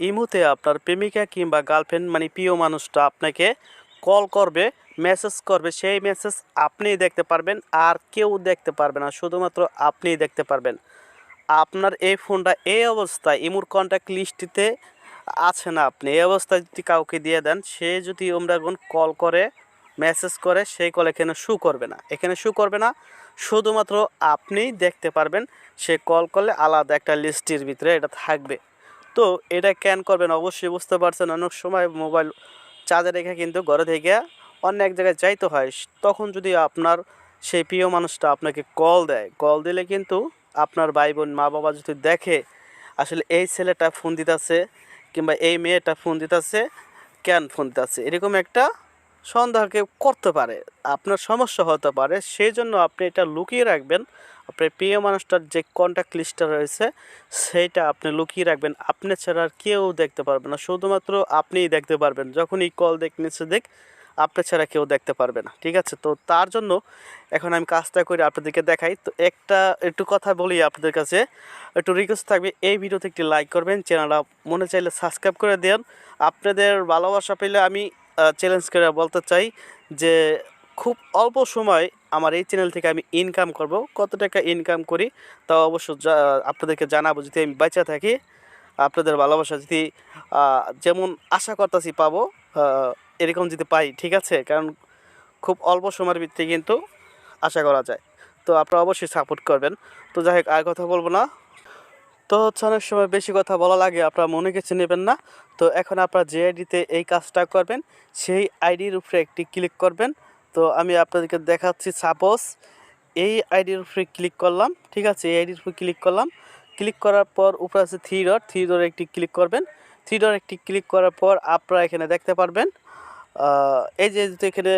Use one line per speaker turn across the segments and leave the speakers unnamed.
ইমুতে আপনার প্রেমিকা কিংবা গার্লফ্রেন্ড মানে প্রিয় মানুষটা আপনাকে কল করবে মেসেজ করবে, সেই মেসেজ আপনিই দেখতে পারবেন আর কেউ দেখতে পারবে না, শুধুমাত্র আপনিই দেখতে পারবেন। আপনার এই ফোনটা এই অবস্থায়, ইমুর কন্ট্যাক্ট লিস্টটিতে আছে না আপনি, এই অবস্থায় যদি কাউকে দিয়ে দেন, সে যদি ওমরা কল করে মেসেজ করে, সেই কল এখানে শু করবে না। এখানে শু করবে না, শুধুমাত্র আপনিই দেখতে পারবেন, সে কল করলে আলাদা একটা লিস্টের ভিতরে এটা থাকবে। তো এটা ক্যান করবেন, অবশ্যই বুঝতে পারছেন। অনেক সময় মোবাইল চার্জে রেখে কিন্তু ঘরে থেকে অন্য এক জায়গায় যাইতে হয়। তখন যদি আপনার সেই প্রিয় মানুষটা আপনাকে কল দেয় কল দিলে কিন্তু আপনার ভাই বোন মা বাবা যদি দেখে, আসলে এই ছেলেটা ফোন দিতেছে কিংবা এই মেয়েটা ফোন দিতেছে, কেন ফোন দিতেছে? এরকম একটা সন্দেহ কেউ করতে পারে। আপনার সমস্যা হতে পারে। সেই জন্য আপনি এটা লুকিয়ে রাখবেন। আপনার প্রিয় মানুষটার যে কন্ট্যাক্ট লিস্টটা রয়েছে সেইটা আপনি লুকিয়ে রাখবেন। আপনি ছাড়া আর কেউ দেখতে পারবে না। শুধুমাত্র আপনিই দেখতে পারবেন। যখনই কল দেখ নিচে দেখ, আপনি ছাড়া কেউ দেখতে পারবে না। ঠিক আছে? তো তার জন্য এখন আমি কাজটা করে আপনাদেরকে দেখাই। তো একটা, একটু কথা বলি আপনাদের কাছে। একটু রিকোয়েস্ট থাকবে, এই ভিডিওতে একটি লাইক করবেন। চ্যানেলটা মনে চাইলে সাবস্ক্রাইব করে দেন। আপনাদের ভালোবাসা পেলে আমি চ্যালেঞ্জ করে বলতে চাই যে, খুব অল্প সময় আমার এই চ্যানেল থেকে আমি ইনকাম করব। কত টাকা ইনকাম করি তা অবশ্য আপনাদেরকে জানাব যদি আমি বেঁচে থাকি। আপনাদের ভালোবাসা যদি যেমন আশা করতেছি পাবো এরকম যদি পাই, ঠিক আছে? কারণ খুব অল্প সময়ের ভিত্তিতে কিন্তু আশা করা যায়। তো আপনারা অবশ্যই সাপোর্ট করবেন। তো যাই হোক, আর কথা বলব না। তো হচ্ছে অনেক সময় বেশি কথা বলা লাগে, আপনারা মনে কিছু নেবেন না। তো এখন আপনারা যে আইডিতে এই কাজটা করবেন, সেই আইডির উপরে একটি ক্লিক করবেন। তো আমি আপনাদেরকে দেখাচ্ছি সাপোজ এই আইডির উপরে ক্লিক করলাম, ঠিক আছে? এই আইডির উপরে ক্লিক করলাম ক্লিক করার পর উপরে আছে থ্রি ডট থ্রি ডট একটি ক্লিক করবেন। থ্রি ডট একটি ক্লিক করার পর আপনারা এখানে দেখতে পারবেন এই যে যদি এখানে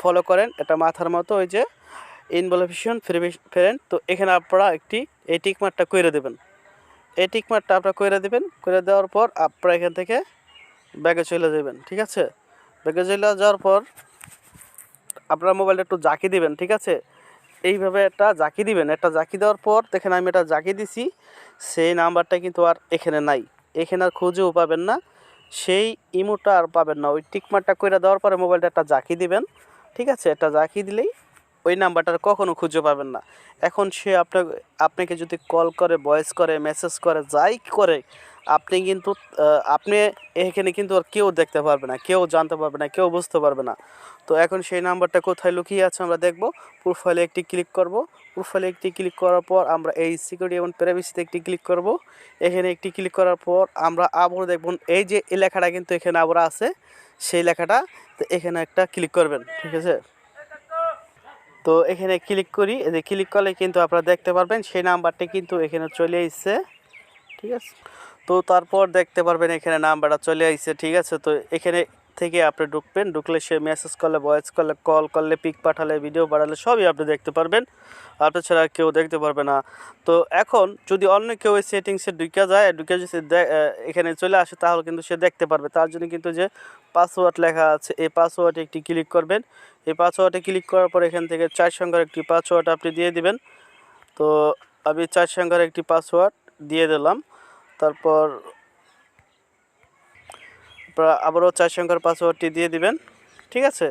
ফলো করেন, এটা মাথার মতো, ওই যে ইনভলভেশন ফ্রেন্ড তো এখানে আপনারা একটি এই টিক মার্কটা করে দেবেন। এই টিক মার্কটা আপনারা করে দেবেন করে দেওয়ার পর আপনারা এখান থেকে ব্যাগে চলে যাবেন, ঠিক আছে? ব্যাগে চলে যাওয়ার পর আপনারা মোবাইলটা একটু জাকি দিবেন, ঠিক আছে? এইভাবে একটা জাকি দিবেন। একটা জাকি দেওয়ার পর দেখেন আমি এটা জাকি দিছি, সেই নাম্বারটা কিন্তু আর এখানে নাই। এখানে আর খুঁজেও পাবেন না। সেই ইমোটা আর পাবেন না। ওই টিকমারটা করে দেওয়ার পরে মোবাইলটা একটা জাকি দিবেন, ঠিক আছে? একটা জাকি দিলেই ওই নাম্বারটা আর কখনো খুঁজে পাবেন না। এখন সে আপনাকে আপনাকে যদি কল করে, ভয়েস করে, মেসেজ করে, যাই করে আপনি কিন্তু আপনি এখানে কিন্তু আর কেউ দেখতে পারবে না, কেউ জানতে পারবে না, কেউ বুঝতে পারবে না। তো এখন সেই নাম্বারটা কোথায় লুকিয়ে আছে আমরা দেখব। প্রোফাইলে একটি ক্লিক করব। প্রোফাইলে একটি ক্লিক করার পর আমরা এই সিকিউরিটি এবং প্রাইভেসিতে একটি ক্লিক করব। এখানে একটি ক্লিক করার পর আমরা আবার দেখব, এই যে লেখাটা কিন্তু এখানে আবার আছে, সেই লেখাটা, তো এখানে একটা ক্লিক করবেন, ঠিক আছে? তো এখানে ক্লিক করি এই যে ক্লিক করলে কিন্তু আপনারা দেখতে পারবেন, সেই নাম্বারটি কিন্তু এখানে চলে এসেছে। ঠিক আছে? তো তারপর দেখতে পারবেন এখানে নাম্বারটা চলে আসছে ঠিক আছে? তো এখানে থেকে আপনি ঢুকবেন, ঢুকলে সে মেসেজ করলে ভয়েস করলে কল করলে পিক পাঠালে ভিডিও পাঠালে সবই আপনি দেখতে পারবেন। আপনার ছাড়া কেউ দেখতে পারবে না। তো এখন যদি অন্য কেউ এই সেটিংসে ঢুকে যায়, ঢুকে যদি এখানে চলে আসে, তাহলে কিন্তু সে দেখতে পারবে। তার জন্য কিন্তু যে পাসওয়ার্ড লেখা আছে, এই পাসওয়ার্ডে একটি ক্লিক করবেন। এই পাসওয়ার্ডে ক্লিক করার পর এখান থেকে চার সংখ্যার একটি পাসওয়ার্ড আপনি দিয়ে দিবেন। তো আমি চার সংখ্যার একটি পাসওয়ার্ড দিয়ে দিলাম। তারপর আবারও চার সংখ্যার পাসওয়ার্ডটি দিয়ে দিবেন, ঠিক আছে?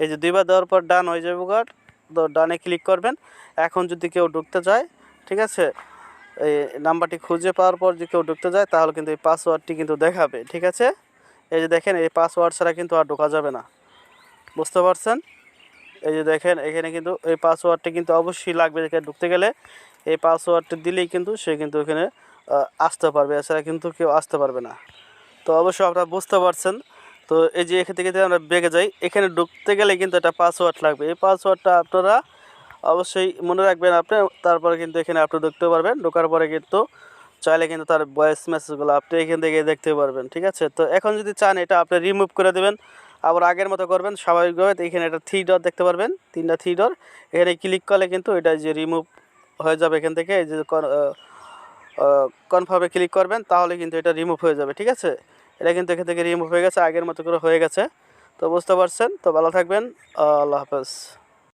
এই যে দুইবার দেওয়ার পর ডান হয়ে যাবে কার্ড তো ডানে ক্লিক করবেন। এখন যদি কেউ ঢুকতে চায়, ঠিক আছে? এই নাম্বারটি খুঁজে পাওয়ার পর যদি কেউ ঢুকতে যায় তাহলে কিন্তু এই পাসওয়ার্ডটি কিন্তু দেখাবে, ঠিক আছে? এই যে দেখেন, এই পাসওয়ার্ড ছাড়া কিন্তু আর ঢোকা যাবে না। বুঝতে পারছেন? এই যে দেখেন, এখানে কিন্তু এই পাসওয়ার্ডটা কিন্তু অবশ্যই লাগবে এখানে ঢুকতে গেলে। এই পাসওয়ার্ডটা দিলেই কিন্তু সে কিন্তু এখানে আসতে পারবে। এছাড়া কিন্তু কেউ আসতে পারবে না। তো অবশ্যই আপনারা বুঝতে পারছেন। তো এই যে এখান থেকে আমরা বেগে যাই, এখানে ঢুকতে গেলে কিন্তু একটা পাসওয়ার্ড লাগবে। এই পাসওয়ার্ডটা আপনারা অবশ্যই মনে রাখবেন আপনি। তারপরে কিন্তু এখানে আপনি ঢুকতে পারবেন। ঢোকার পরে কিন্তু চাইলে কিন্তু তার ভয়েস মেসেজগুলো আপনি এখান থেকে দেখতে পারবেন। ঠিক আছে? তো এখন যদি চান, এটা আপনি রিমুভ করে দেবেন। আবার আগের মতো করবেন, স্বাভাবিকভাবে। এখানে একটা থ্রি ডট দেখতে পারবেন, তিনটা থ্রি ডট এখানে ক্লিক করলে কিন্তু এটা যে রিমুভ হয়ে যাবে এখান থেকে, এই যে কনফার্মে ক্লিক করবেন, তাহলে কিন্তু এটা রিমুভ হয়ে যাবে, ঠিক আছে? এটা কিন্তু এখান থেকে রিমুভ হয়ে গেছে, আগের মতো করে হয়ে গেছে। তো বুঝতে পারছেন? তো ভালো থাকবেন আল্লাহ হাফেজ।